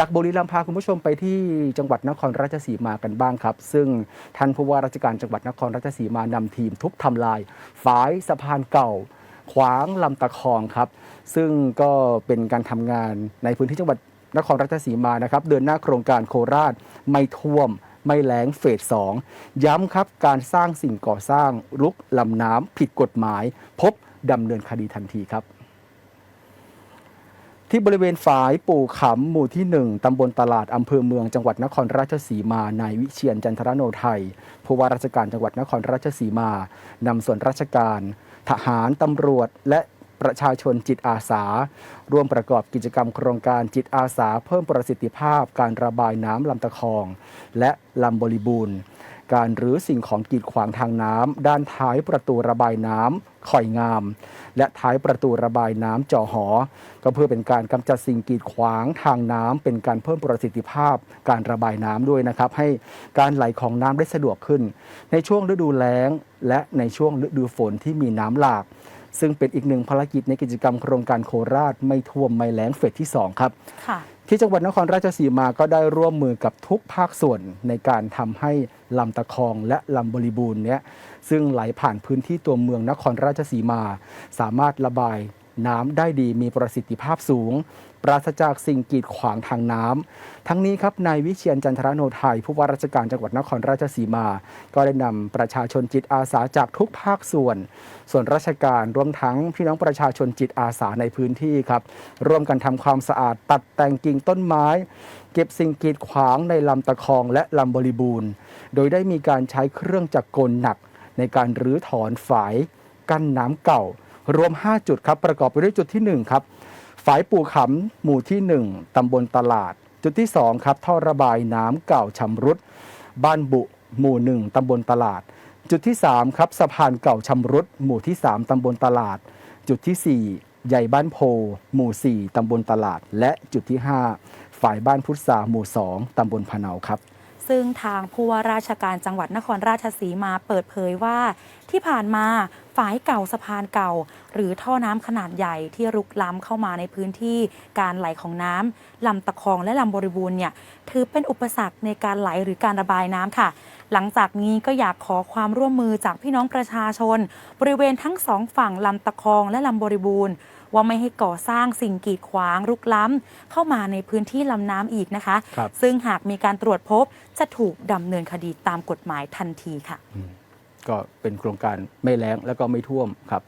จากบุรีรัมย์พาคุณผู้ชมไปที่จังหวัดนครราชสีมากันบ้างครับ ซึ่งท่านผู้ว่าราชการจังหวัดนครราชสีมานำทีมทุกทำลายฝายสะพานเก่า ขวางลำตะคองครับ ซึ่งก็เป็นการทำงานในพื้นที่จังหวัดนครราชสีมานะครับ เดินหน้าโครงการโคราชไม่ท่วมไม่แล้งเฟสสองย้ำครับการสร้างสิ่งก่อสร้างลุกลำน้ำผิดกฎหมาย พบดำเนินคดีทันทีครับ ที่บริเวณฝายปู่ขำหมู่ที่ 1 ตำบลตลาด อำเภอเมืองจังหวัดนครราชสีมานายวิเชียนจันทรโนไทยผู้ว่าราชการจังหวัดนครราชสีมานำส่วนราชการ ทหารตำรวจและประชาชนจิตอาสา ร่วมประกอบกิจกรรมโครงการจิตอาสา เพิ่มประสิทธิภาพการระบายน้ำลำตะคอง และลำบริบูรณ์ การรื้อสิ่งของกีดขวางทางน้ำด้านท้ายประตูระบายน้ำข่อยงาม และท้ายประตูระบายน้ำจ่อหอ ก็เพื่อเป็นการกำจัดสิ่งกีดขวางทางน้ำเป็นการเพิ่มประสิทธิภาพ การระบายน้ำด้วยนะครับ ให้การไหลของน้ำได้สะดวกขึ้น ในช่วงฤดูแล้ง และในช่วงฤดูฝนที่มีน้ำหลาก ซึ่งเป็นอีกหนึ่งภารกิจในกิจกรรมโครงการโคราชไม่ท่วมไม่แล้งเฟสที่สองครับค่ะที่จังหวัดนครราชสีมาก็ได้ร่วมมือกับทุกภาคส่วนในการทำให้ลำตะคองและลำบริบูรณ์เนี้ยซึ่งไหลผ่านพื้นที่ตัวเมืองนครราชสีมา สามารถระบาย น้ำได้ดีมีประสิทธิภาพสูง ปราศจากสิ่งกีดขวางทางน้ำทั้งนี้ครับนายวิเชียนจันทรโนไทยผู้ว่าราชการจังหวัดนครราชสีมา ก็ได้นำประชาชนจิตอาสาจากทุกภาคส่วน ส่วนราชการรวมทั้งพี่น้องประชาชนจิตอาสาในพื้นที่ครับร่วมกันทำความสะอาดตัดแต่งกิ่งต้นไม้ เก็บสิ่งกีดขวางในลำตะคองและลำบริบูรณ์ โดยได้มีการใช้เครื่องจักรกลหนักในการรื้อถอนฝายกั้นน้ำเก่า รวม 5 จุดครับประกอบไปด้วยจุดที่ 1 ครับฝายปู่ขำหมู่ที่ 1ตำบลตลาด จุดที่ 2 ครับ ท่อระบายน้ำเก่าชำรุด บ้านบุหมู่ 1ตำบลตลาด จุดที่ 3 ครับสะพานเก่าชำรุด หมู่ที่ 3ตำบลตลาด จุดที่ 4 ใหญ่บ้านโพ หมู่ 4ตำบลตลาด และจุดที่ 5 ฝ่ายบ้านพุทธาหมู่ 2ตำบลพะเนาครับ ซึ่งทางผู้ว่าราชการจังหวัดนครราชสีมาเปิดเผยว่า ที่ผ่านมาฝายเก่าสะพานเก่า หรือท่อน้ำขนาดใหญ่ที่รุกล้ำเข้ามาในพื้นที่การไหลของน้ำลำตะคองและลำบริบูรณ์เนี่ยถือเป็นอุปสรรคในการไหลหรือการระบายน้ำค่ะ หลังจากนี้ก็อยากขอความร่วมมือจากพี่น้องประชาชน บริเวณทั้งสองฝั่งลำตะคองและลำบริบูรณ์ ว่าไม่ให้ก่อสร้างสิ่งกีดขวางรุกล้ำ เข้ามาในพื้นที่ลำน้ำอีกนะคะครับซึ่งหากมีการตรวจพบจะถูกดำเนินคดีตามกฎหมายทันทีค่ะ ก็เป็นโครงการไม่แล้งแล้วก็ไม่ท่วมครับ